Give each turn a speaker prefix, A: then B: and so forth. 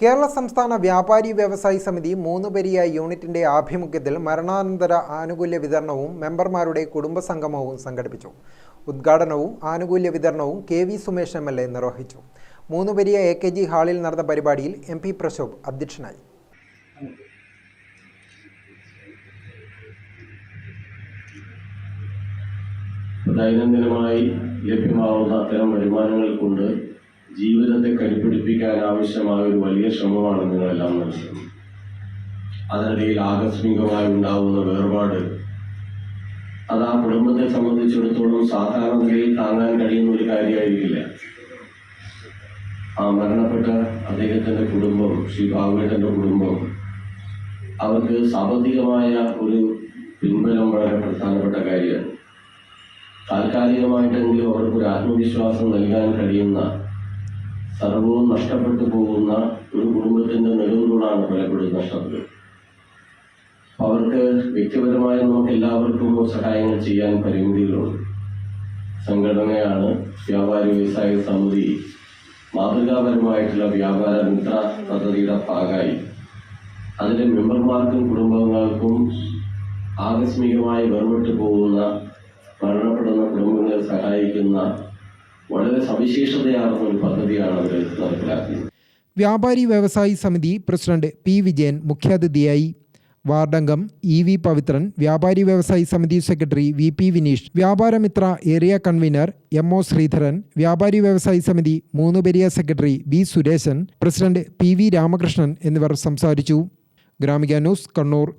A: കേരള സംസ്ഥാന വ്യാപാരി വ്യവസായി സമിതി മൂന്ന് പെരിയ യൂണിറ്റിന്റെ ആഭിമുഖ്യത്തിൽ മരണാനന്തര ആനുകൂല്യ വിതരണവും മെമ്പർമാരുടെ കുടുംബസംഗമവും സംഘടിപ്പിച്ചു. ഉദ്ഘാടനവും ആനുകൂല്യ വിതരണവും K V Sumesh M L A നിർവഹിച്ചു. Moonnu Periya A K G ഹാളിൽ നടന്ന പരിപാടിയിൽ എം പി പ്രശോഭ് അധ്യക്ഷനായി.
B: ദൈനംദിനമായി ലഭ്യമാവുന്ന അത്തരം വരുമാനങ്ങൾ കൊണ്ട് ജീവിതത്തെ കരുപിടിപ്പിക്കാൻ ആവശ്യമായ ഒരു വലിയ ശ്രമമാണ് നിങ്ങളെല്ലാം നടത്തുന്നത് അതിനിടയിൽ ആകസ്മികമായി ഉണ്ടാവുന്ന വേർപാട് അത് ആ കുടുംബത്തെ സംബന്ധിച്ചിടത്തോളം സാധാരണ നിലയിൽ താങ്ങാൻ കഴിയുന്ന ഒരു കാര്യമായിരിക്കില്ല. ആ മരണപ്പെട്ട അദ്ദേഹത്തിന്റെ കുടുംബം ശ്രീ ഭാഗവതന്റെ കുടുംബം അവർക്ക് സാമ്പത്തികമായ ഒരു പിൻബലം വളരെ പ്രധാനപ്പെട്ട കാര്യമാണ്. താൽക്കാലികമായിട്ടെങ്കിലും അവർക്ക് ഒരു ആത്മവിശ്വാസം നൽകാൻ കഴിയുന്ന സർവവും നഷ്ടപ്പെട്ടു പോകുന്ന ഒരു കുടുംബത്തിന്റെ നെടുന്തൂണാണ് പലപ്പോഴും നഷ്ടത്തിൽ അവർക്ക് വ്യക്തിപരമായി നമുക്ക് എല്ലാവർക്കും സഹായങ്ങൾ ചെയ്യാൻ പരിമിതികളുണ്ട്. സംഘടനയാണ് വ്യാപാരി വ്യവസായ സമിതി മാതൃകാപരമായിട്ടുള്ള വ്യാപാര മിത്ര പദ്ധതിയുടെ ഭാഗമായി. അതിലെ മെമ്പർമാർക്കും കുടുംബങ്ങൾക്കും ആകസ്മികമായി വേർപെട്ടു പോകുന്ന മരണപ്പെടുന്ന കുടുംബങ്ങളെ സഹായിക്കുന്ന വളരെ സവിശേഷതയാർന്ന ഒരു പദ്ധതിയാണ് അവർ നടപ്പിലാക്കിയത്.
A: വ്യാപാരി വ്യവസായി സമിതി പ്രസിഡന്റ് പി വിജയൻ മുഖ്യാതിഥിയായി. വാർഡംഗം ഇ വി പവിത്രൻ വ്യാപാരി വ്യവസായി സമിതി സെക്രട്ടറി വി പി വിനീഷ് വ്യാപാരമിത്ര area convener M O Sreedharan വ്യാപാരി വ്യവസായി സമിതി Moonnuperiya secretary B Suresan president P V Ramakrishnan എന്നിവർ സംസാരിച്ചു. ഗ്രാമിക ന്യൂസ് കണ്ണൂർ.